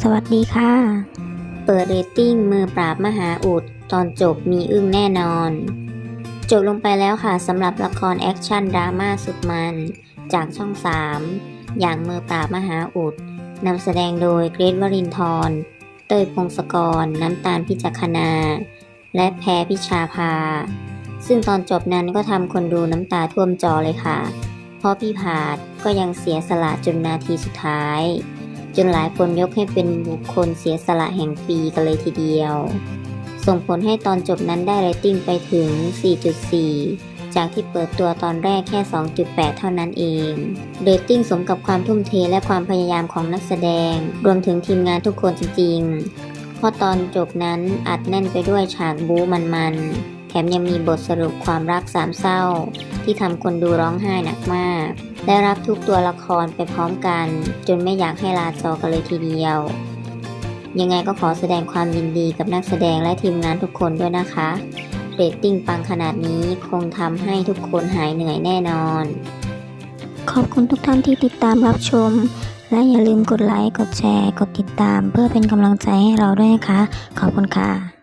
สวัสดีค่ะ เปิดเรตติ้งมือปราบมหาอุด ตอนจบมีอึ้งแน่นอน จบลงไปแล้วค่ะสำหรับละครแอคชั่นดราม่าสุดมัน จากช่อง 3 อย่างมือปราบมหาอุดนำแสดงโดยเกรทวรินทร์เตยพงศกร น้ำตาลพิจักคณาและแพรพิชาภา ซึ่งตอนจบนั้นก็ทำคนดูน้ำตาท่วมจอเลยค่ะ เพราะพี่ผาดก็ยังเสียสละจนนาทีสุดท้าย จนหลายคนยกให้เป็นบุคคลเสียสละแห่งปีกันเลยทีเดียว ส่งผลให้ตอนจบนั้นได้เรตติ้งไปถึง 4.4 จากที่เปิดตัวตอนแรกแค่ 2.8 เท่านั้นเองเรตติ้งสมกับความทุ่มเทและความพยายามของนักแสดง รวมถึงทีมงานทุกคนจริงๆเพราะตอนจบนั้นอัดแน่นไปด้วยฉากบู๊มันๆ แถมยังมีบทสรุปความรักสามเศร้า ที่ทำคนดูร้องไห้หนักมาก ได้รับทุกตัวละครไปพร้อมกัน จนไม่อยากให้ลาจอกันเลยทีเดียว ยังไงก็ขอแสดงความยินดีกับนักแสดงและทีมงานทุกคนด้วยนะคะเรตติ้งปังขนาดนี้คงทำให้ทุกคนหายเหนื่อยแน่นอน ขอบคุณทุกท่านที่ติดตามรับชม และอย่าลืมกดไลค์ กดแชร์ กดติดตาม เพื่อเป็นกำลังใจให้เราด้วยนะคะ ขอบคุณค่ะ